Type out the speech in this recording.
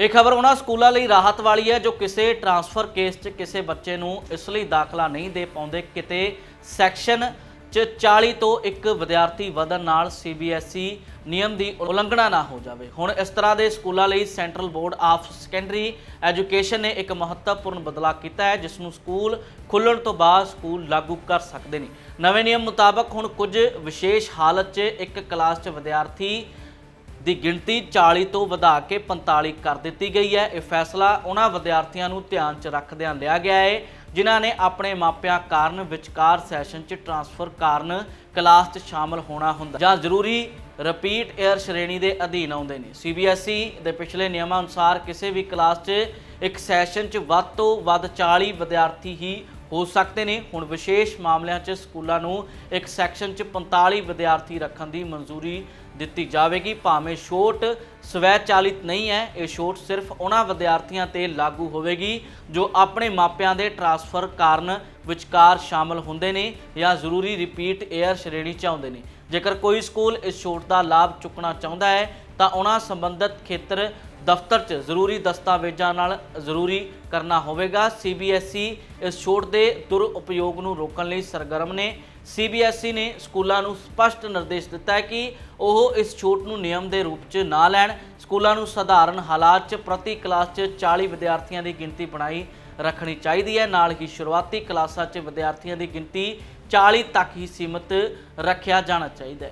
ਇਹ ਖਬਰ ਉਹਨਾਂ ਸਕੂਲਾਂ ਲਈ ਰਾਹਤ ਵਾਲੀ ਹੈ ਜੋ ਕਿਸੇ ਟਰਾਂਸਫਰ ਕੇਸ 'ਚ ਕਿਸੇ ਬੱਚੇ ਨੂੰ ਇਸ ਲਈ ਦਾਖਲਾ ਨਹੀਂ ਦੇ ਪਾਉਂਦੇ। ਕਿਤੇ ਸੈਕਸ਼ਨ 'ਚ 40 ਤੋਂ ਇੱਕ ਵਿਦਿਆਰਥੀ ਵਧਣ ਨਾਲ ਸੀਬੀਐਸਈ ਨਿਯਮ ਦੀ ਉਲੰਘਣਾ ਨਾ ਹੋ ਜਾਵੇ। ਹੁਣ ਇਸ ਤਰ੍ਹਾਂ ਦੇ ਸਕੂਲਾਂ ਲਈ central board of secondary education ਨੇ ਇੱਕ ਮਹੱਤਵਪੂਰਨ ਬਦਲਾਅ ਕੀਤਾ ਹੈ, ਜਿਸ ਨੂੰ ਸਕੂਲ ਖੁੱਲਣ ਤੋਂ ਬਾਅਦ ਸਕੂਲ ਲਾਗੂ ਕਰ ਸਕਦੇ ਨੇ। ਨਵੇਂ ਨਿਯਮ ਮੁਤਾਬਕ ਹੁਣ ਕੁਝ ਵਿਸ਼ੇਸ਼ ਹਾਲਤ 'ਚ ਇੱਕ ਕਲਾਸ 'ਚ ਵਿਦਿਆਰਥੀ ਦੀ ਗਿਣਤੀ 40 ਤੋਂ ਵਧਾ ਕੇ 45 ਕਰ ਦਿੱਤੀ ਗਈ ਹੈ। ਇਹ ਫੈਸਲਾ ਉਹਨਾਂ ਵਿਦਿਆਰਥੀਆਂ ਨੂੰ ਧਿਆਨ 'ਚ ਰੱਖਦਿਆਂ ਲਿਆ ਗਿਆ ਹੈ, ਜਿਨ੍ਹਾਂ ਨੇ ਆਪਣੇ ਮਾਪਿਆਂ ਕਾਰਨ ਵਿਚਕਾਰ ਸੈਸ਼ਨ 'ਚ ਟਰਾਂਸਫਰ ਕਾਰਨ ਕਲਾਸ 'ਚ ਸ਼ਾਮਲ ਹੋਣਾ ਹੁੰਦਾ ਜਾਂ ਜ਼ਰੂਰੀ ਰਿਪੀਟ 에ਅਰ ਸ਼੍ਰੇਣੀ ਦੇ ਅਧੀਨ ਆਉਂਦੇ ਨੇ। ਸੀਬੀਐਸਈ ਦੇ ਪਿਛਲੇ ਨਿਯਮਾਂ ਅਨੁਸਾਰ ਕਿਸੇ ਵੀ ਕਲਾਸ 'ਚ ਇੱਕ ਸੈਸ਼ਨ 'ਚ ਵੱਧ ਤੋਂ ਵੱਧ 40 ਵਿਦਿਆਰਥੀ ਹੀ ਹੋ ਸਕਦੇ ਨੇ। ਹੁਣ ਵਿਸ਼ੇਸ਼ ਮਾਮਲਿਆਂ 'ਚ ਸਕੂਲਾਂ ਨੂੰ ਇੱਕ ਸੈਕਸ਼ਨ 'ਚ 45 ਵਿਦਿਆਰਥੀ ਰੱਖਣ ਦੀ ਮਨਜ਼ੂਰੀ ਦਿੱਤੀ ਜਾਵੇਗੀ। ਭਾਵੇਂ ਛੋਟ ਸਵੈ ਚਾਲਿਤ ਨਹੀਂ ਹੈ, ਇਹ ਛੋਟ ਸਿਰਫ ਉਹਨਾਂ ਵਿਦਿਆਰਥੀਆਂ ਤੇ ਲਾਗੂ ਹੋਵੇਗੀ ਜੋ ਆਪਣੇ ਮਾਪਿਆਂ ਦੇ ਟਰਾਂਸਫਰ ਕਾਰਨ ਵਿਚਕਾਰ ਸ਼ਾਮਲ ਹੁੰਦੇ ਨੇ ਜਾਂ ਜ਼ਰੂਰੀ ਰਿਪੀਟ 에ਅਰ ਸ਼੍ਰੇਣੀ 'ਚ ਆਉਂਦੇ ਨੇ। ਜੇਕਰ ਕੋਈ ਸਕੂਲ ਇਸ ਛੋਟ ਦਾ ਲਾਭ ਚੁੱਕਣਾ ਚਾਹੁੰਦਾ ਹੈ, ਤਾਂ ਉਹਨਾਂ ਸੰਬੰਧਿਤ ਖੇਤਰ ਦਫ਼ਤਰ 'ਚ ਜ਼ਰੂਰੀ ਦਸਤਾਵੇਜ਼ਾਂ ਨਾਲ ਜ਼ਰੂਰੀ ਕਰਨਾ ਹੋਵੇਗਾ। ਸੀਬੀਐਸਈ ਇਸ ਛੋਟ ਦੇ ਦੁਰ ਉਪਯੋਗ ਨੂੰ ਰੋਕਣ ਲਈ ਸਰਗਰਮ ਨੇ। ਸੀਬੀਐਸਈ ਨੇ ਸਕੂਲਾਂ ਨੂੰ ਸਪਸ਼ਟ ਨਿਰਦੇਸ਼ ਦਿੱਤਾ ਹੈ ਕਿ ਉਹ ਇਸ ਛੋਟ ਨੂੰ ਨਿਯਮ ਦੇ ਰੂਪ 'ਚ ਨਾ ਲੈਣ। ਸਕੂਲਾਂ ਨੂੰ ਸਧਾਰਨ ਹਾਲਾਤ 'ਚ ਪ੍ਰਤੀ ਕਲਾਸ 'ਚ 40 ਵਿਦਿਆਰਥੀਆਂ ਦੀ ਗਿਣਤੀ ਬਣਾਈ ਰੱਖਣੀ ਚਾਹੀਦੀ ਹੈ। ਨਾਲ ਹੀ ਸ਼ੁਰੂਆਤੀ ਕਲਾਸਾਂ 'ਚ ਵਿਦਿਆਰਥੀਆਂ ਦੀ ਗਿਣਤੀ 40 ਤੱਕ ਹੀ ਸੀਮਿਤ ਰੱਖਿਆ ਜਾਣਾ ਚਾਹੀਦਾ ਹੈ।